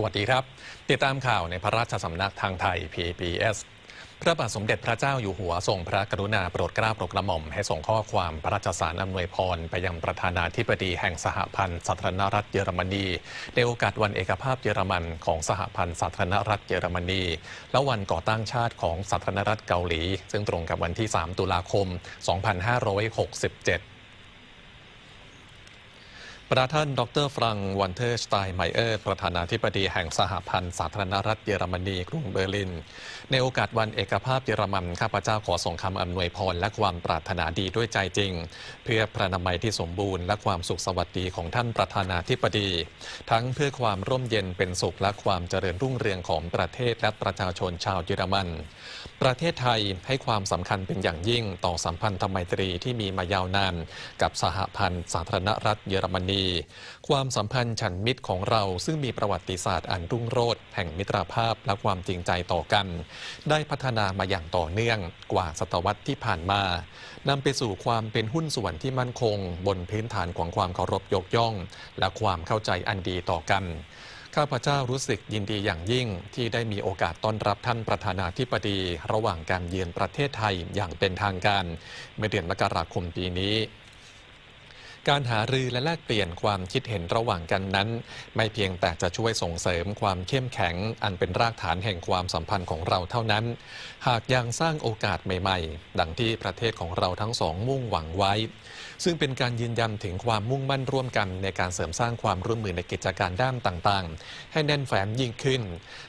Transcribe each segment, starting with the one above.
สวัสดีครับ ติดตามข่าวในพระราชสำนักทางไทย PBS พระบาทสมเด็จพระเจ้าอยู่หัวทรงพระกรุณาโปรดเกล้าโปรดกระหม่อมให้ส่งข้อความพระราชสารอำนวยพร ไปยังประธานาธิบดีแห่งสหพันธ์สาธารณรัฐเยอรมนี ในโอกาสวันเอกภาพเยอรมันของสหพันธ์สาธารณรัฐเยอรมนี และวันก่อตั้งชาติของสาธารณรัฐเกาหลี ซึ่งตรงกับวันที่ 3 ตุลาคม 2567 ประธานดรฟรังวันเทอร์สไตน์ไมเออร์ประธานาธิบดีแห่งสหพันธ์สาธารณรัฐเยอรมนีกรุงเบอร์ลิน ในโอกาสวันเอกภาพเยอรมันข้าพเจ้าขอส่งคำอำนวยพรและความปรารถนาดีด้วยใจจริง เพื่อพระนามัยที่สมบูรณ์และความสุขสวัสดีของท่านประธานาธิบดี ทั้งเพื่อความร่มเย็นเป็นสุขและความเจริญรุ่งเรืองของประเทศและประชาชนชาวเยอรมัน ประเทศไทยให้ความสำคัญเป็นอย่างยิ่งต่อสัมพันธไมตรีที่มีมายาวนานกับสหพันธ์สาธารณรัฐเยอรมนีความสัมพันธ์ฉันมิตรของเราซึ่งมีประวัติศาสตร์อันรุ่งโรจน์แห่งมิตรภาพและความจริงใจต่อกัน ได้พัฒนามาอย่างต่อเนื่องกว่าศตวรรษที่ผ่านมานำไปสู่ความเป็นหุ้นส่วนที่มั่นคง บนพื้นฐานของความเคารพยกย่อง และความเข้าใจอันดีต่อกันข้าพเจ้ารู้สึกยินดีอย่างยิ่งที่ได้มีโอกาสต้อนรับท่านประธานาธิบดี ระหว่างการเยือนประเทศไทยอย่างเป็นทางการ เมื่อเดือนมกราคมปีนี้ การหารือและแลกเปลี่ยนความคิดเห็นระหว่างกันนั้น ไม่เพียงแต่จะช่วยส่งเสริมความเข้มแข็ง อันเป็นรากฐานแห่งความสัมพันธ์ของเราเท่านั้น หากยังสร้างโอกาสใหม่ ๆ ดังที่ประเทศของเราทั้งสองมุ่งหวังไว้ ซึ่งเป็นการยืนยันถึงความมุ่งมั่นร่วมกันในการเสริมสร้างความร่วมมือในกิจการด้านต่างๆ ให้แน่นแฟ้นยิ่งขึ้น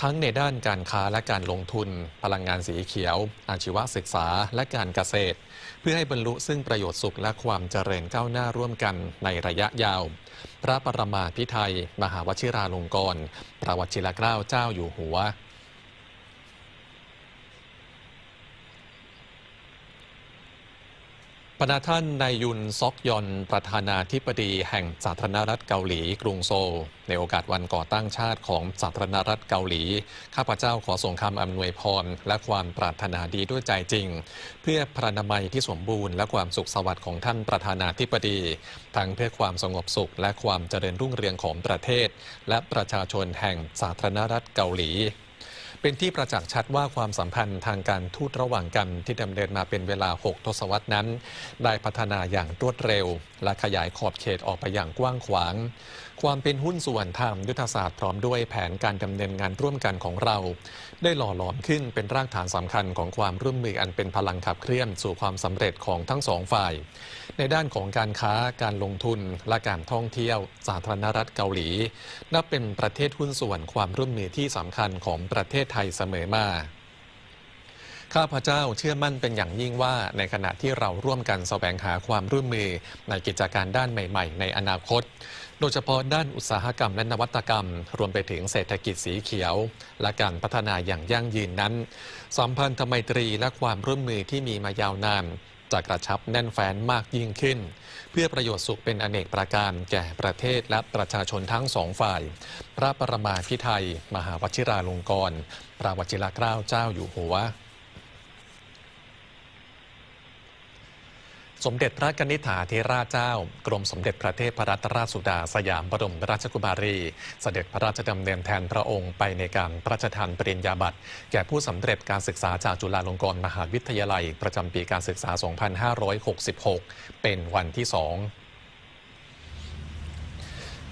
ทั้งในด้านการค้าและการลงทุน พลังงานสีเขียว อาชีวศึกษาและการเกษตร เพื่อให้บรรลุซึ่งประโยชน์สุขและความเจริญก้าวหน้าร่วมกันในระยะยาว พระปรมาพิไทย มหาวชิราลงกรณ์พระวชิรเกล้าเจ้าอยู่หัว ปณท่านนายยุนซอกยอนประธานาธิบดีแห่งสาธารณรัฐเกาหลีกรุงโซล ในโอกาสวันก่อตั้งชาติของสาธารณรัฐเกาหลี ข้าพเจ้าขอส่งคำอำนวยพร และความปรารถนาดีด้วยใจจริง เพื่อพระนามัยที่สมบูรณ์และความสุขสวัสดิ์ของท่านประธานาธิบดี ทั้งเพื่อความสงบสุขและความเจริญรุ่งเรืองของประเทศ และประชาชนแห่งสาธารณรัฐเกาหลี เป็นที่ประจักษ์ชัดว่าความสัมพันธ์ทางการทูตระหว่างกันที่ดำเนินมาเป็นเวลา 6 ทศวรรษนั้น ได้พัฒนาอย่างรวดเร็ว และขยายขอบเขตออกไปอย่างกว้างขวาง ความเป็นหุ้นส่วนทางยุทธศาสตร์พร้อมด้วยแผนการดำเนินงานร่วมกันของเรา ได้หล่อหลอมขึ้นเป็นรากฐานสำคัญของความร่วมมืออันเป็นพลังขับเคลื่อนสู่ความสำเร็จของทั้งสองฝ่าย ในด้านของการค้าการลงทุนและการท่องเที่ยว สาธารณรัฐเกาหลี นับเป็นประเทศหุ้นส่วนความร่วมมือที่สำคัญของประเทศไทยเสมอมาข้าพเจ้าเชื่อมั่นเป็นอย่างยิ่งว่าในขณะที่เราร่วมกันแสวงหาความร่วมมือในกิจการด้านใหม่ ๆ ในอนาคต โดยเฉพาะด้านอุตสาหกรรมและนวัตกรรม รวมไปถึงเศรษฐกิจสีเขียว และการพัฒนาอย่างยั่งยืนนั้น สัมพันธไมตรีและความร่วมมือที่มีมายาวนานจะกระชับแน่นแฟ้นมากยิ่งขึ้น เพื่อประโยชน์สุขเป็นอเนกประการแก่ประเทศและประชาชนทั้งสองฝ่าย พระปรมาพิไทย มหาวชิราลงกรณ์พระวชิรเกล้าเจ้าอยู่หัว สมเด็จพระกนิษฐาธิราชเจ้า กรมสมเด็จพระเทพรัตนราชสุดาสยามบรมราชกุมารี เสด็จพระราชดำเนินแทนพระองค์ไปในการพระราชทานปริญญาบัตร แก่ผู้สำเร็จการศึกษาจากจุฬาลงกรณ์มหาวิทยาลัย ประจำปีการศึกษา 2566 เป็นวันที่ 2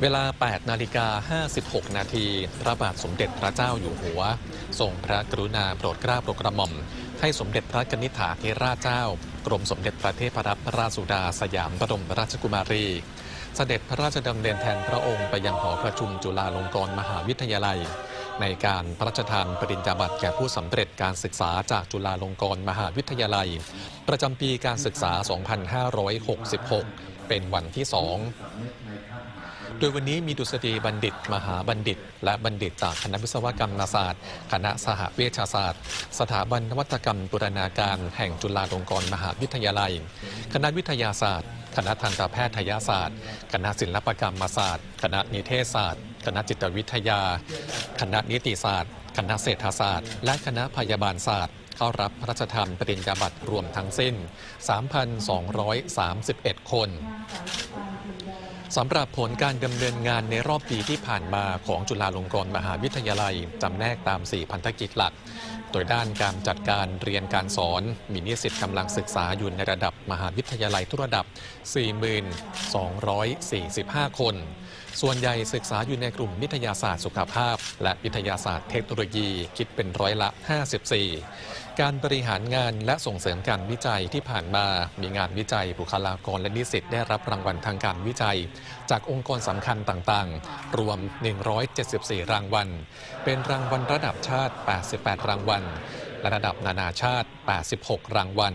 เวลา 8 นาฬิกา 56 นาที พระบาทสมเด็จพระเจ้าอยู่หัว ทรงพระกรุณาโปรดเกล้าโปรดกระหม่อม ให้สมเด็จพระกนิษฐาธิราชเจ้า รมสมเด็จพระเทพรัตนราชสุดาสยามบรมราชกุมารี เสด็จพระราชดำเนินแทนพระองค์ไปยังหอประชุมจุฬาลงกรณ์มหาวิทยาลัย ในการพระราชทานปริญญาบัตรแก่ผู้สำเร็จการศึกษาจากจุฬาลงกรณ์มหาวิทยาลัย ประจำปีการศึกษา 2566 เป็นวันที่สองโดยวันนี้มีดุษฎีบัณฑิต มหาบัณฑิต และบัณฑิตจากคณะวิศวกรรมศาสตร์ คณะสหเวชศาสตร์ สถาบันนวัตกรรมบูรณาการแห่งจุฬาลงกรณ์มหาวิทยาลัย คณะวิทยาศาสตร์ คณะทันตแพทยศาสตร์ คณะศิลปกรรมศาสตร์ คณะนิเทศศาสตร์ คณะจิตวิทยา คณะนิติศาสตร์ คณะเศรษฐศาสตร์ และคณะพยาบาลศาสตร์ เข้ารับพระราชทานปริญญาบัตรรวมทั้งสิ้น 3,231 คนสำหรับผลการดำเนินงานในรอบปีที่ผ่านมาของจุฬาลงกรณ์มหาวิทยาลัยจำแนกตาม 4 พันธกิจหลัก โดยด้านการจัดการเรียนการสอน มีนิสิตกำลังศึกษาอยู่ในระดับมหาวิทยาลัยทุกระดับ 4245 คน ส่วนใหญ่ศึกษาอยู่ในกลุ่มวิทยาศาสตร์สุขภาพ และวิทยาศาสตร์เทคโนโลยีคิดเป็นร้อยละ 54 การบริหารงานและส่งเสริมการวิจัยที่ผ่านมา มีงานวิจัยบุคลากรและนิสิตได้รับรางวัลทางการวิจัย จากองค์กรสำคัญต่างๆ รวม 174 รางวัล เป็นรางวัลระดับชาติ 88 รางวัลและระดับนานาชาติ 86 รางวัล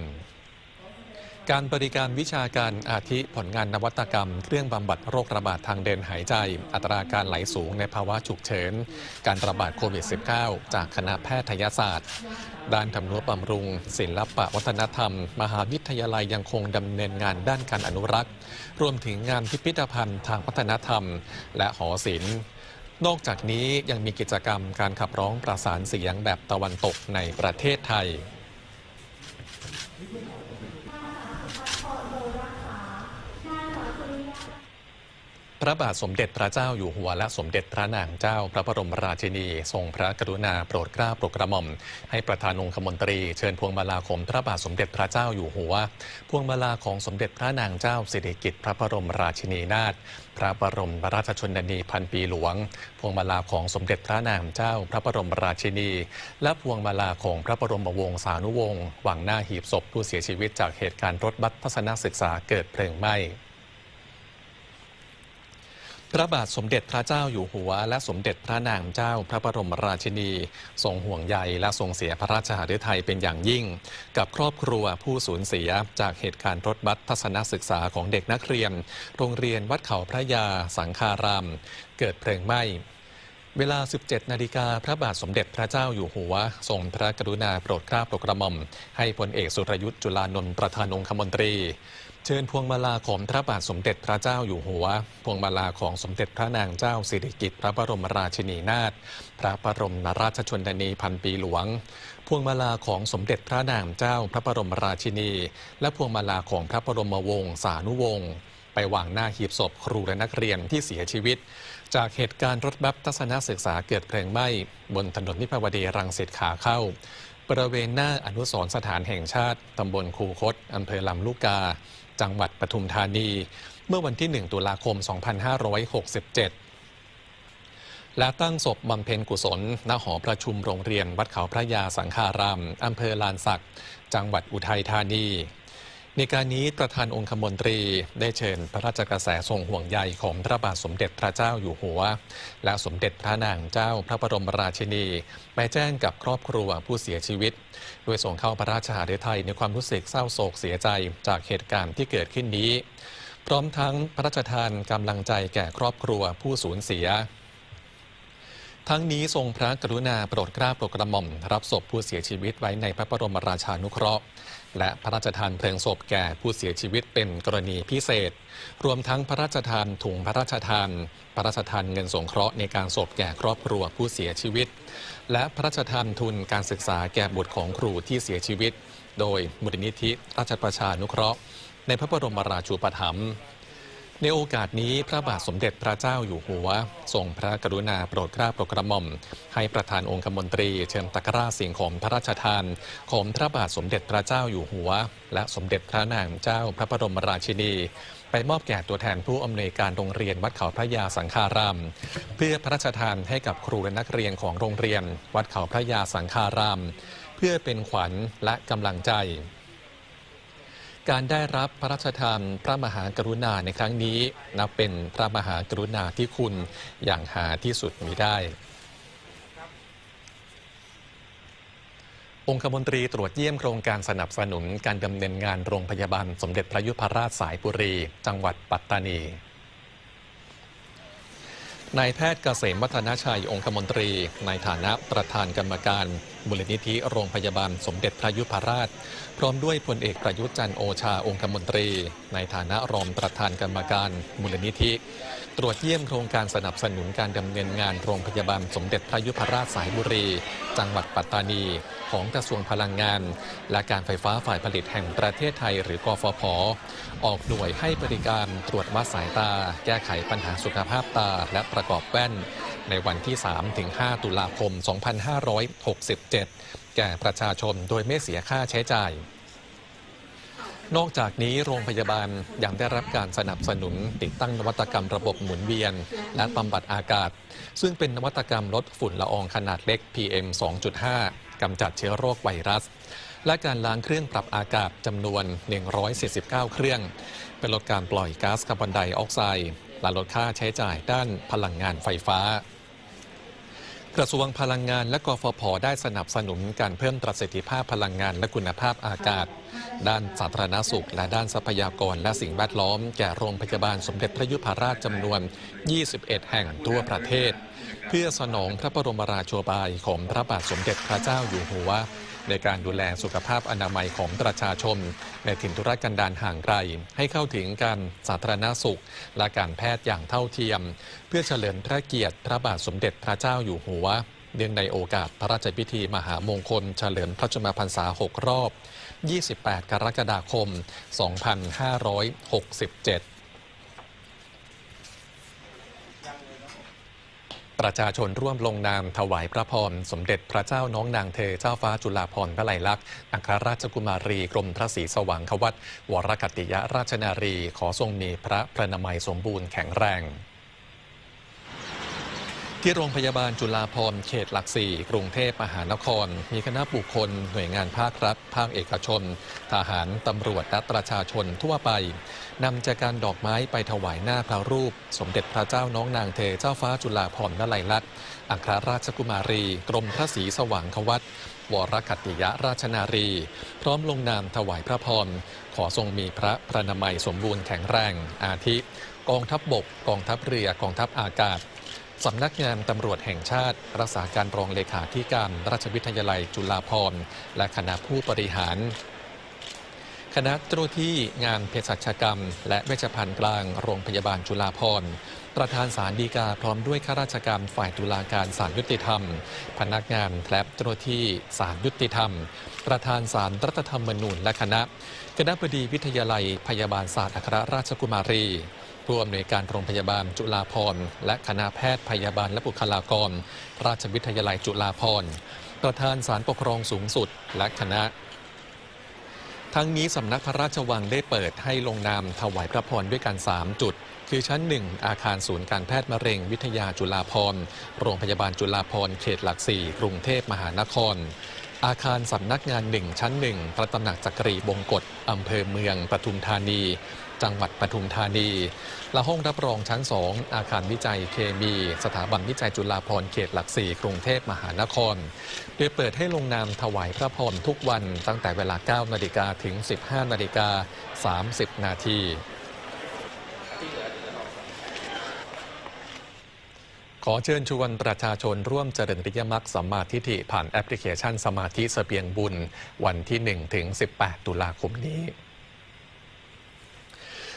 การบริการวิชาการอาทิผลงานนวัตกรรม เครื่องบำบัดโรคระบาดทางเดินหายใจ อัตราการไหลสูงในภาวะฉุกเฉิน การระบาดโควิด -19 จากคณะแพทยศาสตร์ ด้านทำนุบำรุง ศิลปะวัฒนธรรม มหาวิทยาลัยยังคงดำเนินงานด้านการอนุรักษ์ รวมถึงงานพิพิธภัณฑ์ทางวัฒนธรรม และหอศิลป์นอกจากนี้ยังมีกิจกรรมการขับร้องประสานเสียงแบบตะวันตกในประเทศไทย พระบาทสมเด็จพระเจ้าอยู่หัวและสมเด็จพระนางเจ้าพระบรมราชินี ทรงพระกรุณาโปรดเกล้าโปรดกระหม่อม ให้ประธานองคมนตรีเชิญพวงมาลาของพระบาทสมเด็จพระเจ้าอยู่หัว พวงมาลาของสมเด็จพระนางเจ้าสิริกิติ์พระบรมราชินีนาถพระบรมราชชนนีพันปีหลวง พวงมาลาของสมเด็จพระนางเจ้าพระบรมราชินี และพวงมาลาของพระบรมวงศานุวงศ์หวางหน้าหีบศพผู้เสียชีวิตจากเหตุการณ์รถบัสทัศนศึกษาเกิดเพลิงไหม้ พระบาทสมเด็จพระเจ้าอยู่หัว และสมเด็จพระนางเจ้าพระบรมราชินี ทรงห่วงใยและทรงเสียพระราชหฤทัยเป็นอย่างยิ่ง กับครอบครัวผู้สูญเสียจากเหตุการณ์รถบัสทัศนศึกษาของเด็กนักเรียน โรงเรียนวัดเขาพระยา สังคาราม เกิดเพลิงไหม้เวลา 17 นาฬิกา พระบาทสมเด็จพระเจ้าอยู่หัว ทรงพระกรุณาโปรดเกล้าโปรดกระหม่อม ให้พลเอกสุรยุทธ์จุลานนท์ประธานองคมนตรี เชิญพวงมาลาของพระบาทสมเด็จพระเจ้าอยู่หัว พวงมาลาของสมเด็จพระนางเจ้าสิริกิติ์พระบรมราชินีนาถ พระบรมราชชนนีพันปีหลวง พวงมาลาของสมเด็จพระนางเจ้าพระบรมราชินี และพวงมาลาของพระบรมวงศานุวงศ์ไปวางหน้าหีบศพครูและนักเรียนที่เสียชีวิต จากเหตุการณ์รถบัสทัศนศึกษาเกิดเพลิงไหม้บนถนนนิพาวดีรังสิตขาเข้าบริเวณหน้าอนุสรณ์สถานแห่งชาติ ตำบลคูคตอำเภอลำลูกกา จังหวัดปทุมธานี เมื่อวันที่ 1 ตุลาคม 2567 และตั้งศพบำเพ็ญกุศลณหอประชุมโรงเรียนวัดเขาพระยาสังฆารามอำเภอลานสัก จังหวัดอุทัยธานี ในการนี้ประธานองคมนตรีได้เชิญพระราชกระแสทรงห่วงใยของพระบาทสมเด็จพระเจ้าอยู่หัว และสมเด็จพระนางเจ้าพระบรมราชินีไปแจ้งกับครอบครัวผู้เสียชีวิต โดยส่งเข้าพระราชหฤทัยในความรู้สึกเศร้าโศกเสียใจจากเหตุการณ์ที่เกิดขึ้นนี้ พร้อมทั้งพระราชทานกำลังใจแก่ครอบครัวผู้สูญเสีย ทั้งนี้ทรงพระกรุณาโปรดเกล้าโปรดกระหม่อม รับศพผู้เสียชีวิตไว้ในพระบรมราชานุเคราะห์ และพระราชทานเพลิงศพแก่ผู้เสียชีวิตเป็นกรณีพิเศษ รวมทั้งพระราชทานถุงพระราชทาน พระราชทานเงินสงเคราะห์ในการศพแก่ครอบครัวผู้เสียชีวิต และพระราชทานทุนการศึกษาแก่บุตรของครูที่เสียชีวิต โดยมูลนิธิราชประชานุเคราะห์ ในพระบรมราชูปถัมภ์ ในโอกาสนี้พระบาทสมเด็จพระเจ้าอยู่หัว ทรงพระกรุณาโปรดเกล้าโปรดกระหม่อม ให้ประธานองคมนตรีเชิญตะกร้าสิ่งของพระราชทาน ของพระบาทสมเด็จพระเจ้าอยู่หัว และสมเด็จพระนางเจ้าพระบรมราชินี ไปมอบแก่ตัวแทนผู้อำนวยการโรงเรียนวัดเขาพระยาสังฆาราม เพื่อพระราชทานให้กับครูและนักเรียนของโรงเรียน วัดเขาพระยาสังฆาราม เพื่อเป็นขวัญและกำลังใจ การได้รับพระราชทานพระมหากรุณาในครั้งนี้ นับเป็นพระมหากรุณาที่คุณอย่างหาที่สุดมิได้ องคมนตรีตรวจเยี่ยมโครงการสนับสนุนการดำเนินงานโรงพยาบาลสมเด็จพระยุพราชสายบุรี จังหวัดปัตตานี นายแพทย์เกษมวัฒนชัยองคมนตรี ในฐานะประธานกรรมการมูลนิธิโรงพยาบาลสมเด็จพระยุพราช พร้อมด้วยพลเอกประยุทธ์จันโอชาองคมนตรี ในฐานะรองประธานกรรมการมูลนิธิ ตรวจเยี่ยมโครงการสนับสนุนการดำเนินงานโรงพยาบาลสมเด็จพระยุพราชสายบุรี จังหวัดปัตตานี ของกระทรวงพลังงาน และการไฟฟ้าฝ่ายผลิตแห่งประเทศไทย หรือกฟผ ออกหน่วยให้บริการตรวจวัดสายตา แก้ไขปัญหาสุขภาพตา และประกอบแว่น ในวันที่ 3-5 ตุลาคม 2567 แก่ประชาชนโดยไม่เสียค่าใช้จ่าย นอกจากนี้โรงพยาบาลยังได้รับการสนับสนุนติดตั้งนวัตกรรมระบบหมุนเวียน และบำบัดอากาศ ซึ่งเป็นนวัตกรรมลดฝุ่นละอองขนาดเล็ก PM 2.5 กำจัดเชื้อโรคไวรัส และการล้างเครื่องปรับอากาศจำนวน 149 เครื่อง เป็นลดการปล่อยก๊าซคาร์บอนไดออกไซด์และลดค่าใช้จ่ายด้านพลังงานไฟฟ้า กระทรวงพลังงานและกฟผ ได้สนับสนุนการเพิ่มประสิทธิภาพพลังงานและคุณภาพอากาศ ด้านสาธารณสุข และด้านทรัพยากรและสิ่งแวดล้อม แก่โรงพยาบาลสมเด็จพระยุพราชจำนวน 21 แห่งทั่วประเทศ เพื่อสนองพระบรมราโชบายของพระบาทสมเด็จพระเจ้าอยู่หัว ในการดูแลสุขภาพอนามัยของประชาชน ในถิ่นธุรกันดารห่างไกล ให้เข้าถึงการสาธารณสุข และการแพทย์อย่างเท่าเทียม เพื่อเฉลิมพระเกียรติพระบาทสมเด็จพระเจ้าอยู่หัว เนื่องในโอกาสพระราชพิธีมหามงคล เฉลิมพระชนมพรรษา 6 รอบ 28 กรกฎาคม 2567 ประชาชนร่วมลงนามถวายพระพร สมเด็จพระเจ้าน้องนางเธอเจ้าฟ้าจุฬาภรณ์พระไลลักษณ์อัครราชกุมารีกรมพระศรีสว่างควัตวรกัตติยราชนารี ขอทรงมีพระพระนามัยสมบูรณ์แข็งแรง ที่โรงพยาบาลจุฬาภรณ์เขตหลักสี่กรุงเทพมหานคร มีคณะบุคคล หน่วยงานภาครัฐ ภาคเอกชน ทหาร ตำรวจและประชาชนทั่วไปนำจากการดอกไม้ไปถวายหน้าพระรูป สมเด็จพระเจ้าน้องนางเธอเจ้าฟ้าจุฬาภรณ์วลัยลักษณ์อัครราชกุมารี กรมพระศรีสว่างควัตวรคตติยราชนารี พร้อมลงนามถวายพระพร ขอทรงมีพระพระนามัยสมบูรณ์แข็งแรง อาทิ กองทัพบบก กองทัพเรือ กองทัพอากาศ สำนักงานตำรวจแห่งชาติ รักษาการรองเลขาธิการราชวิทยาลัยจุฬาภรณ์ และคณะผู้บริหาร คณะเจ้าหน้าที่งานเภสัชกรรม และเวชภัณฑ์กลางโรงพยาบาลจุฬาภรณ์ประธานศาลฎีกาพร้อมด้วยข้าราชการฝ่ายตุลาการศาลยุติธรรม พนักงานและเจ้าหน้าที่ศาลยุติธรรม ประธานศาลรัฐธรรมนูญและคณะ คณะบดีวิทยาลัยพยาบาลศาสตร์อัครราชกุมารี ผู้อำนวยการโรงพยาบาลจุฬาภรณ์และคณะแพทย์พยาบาลและบุคลากร ราชวิทยาลัยจุฬาภรณ์ประธานศาลปกครองสูงสุด และคณะ ทั้งนี้สำนักพระราชวังได้เปิดให้ลงนามถวายพระพรด้วยกัน 3 จุด คือชั้น 1 อาคารศูนย์การแพทย์มะเร็งวิทยาจุฬาภรณ์โรงพยาบาลจุฬาภรณ์เขตหลักสี่กรุงเทพมหานครอาคารสำนักงาน1ชั้น1พระตำหนักจักรีบงกฎอำเภอเมืองปทุมธานี จังหวัดปทุมธานี และห้องรับรองชั้น 2 อาคารวิจัยเคมี สถาบันวิจัยจุฬาภรณ์เขตหลักสี่กรุงเทพมหานคร โดยเปิดให้ลงนามถวายพระพรทุกวันตั้งแต่เวลา 9 นาฬิกาถึง 15 นาฬิกา 30 นาทีขอเชิญชวนประชาชนร่วมเจริญริยมรรคสัมมาทิฏฐิผ่านแอปพลิเคชันสมาธิเสบียงบุญ วันที่ 1 ถึง 18 ตุลาคมนี้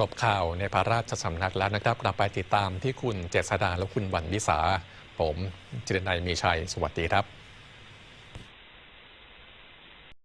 จบข่าวในพระราชสำนักแล้วนะครับเราไปติดตามที่คุณเจษดาและคุณวันวิสา ผมจิรนัยมีชัย สวัสดีครับ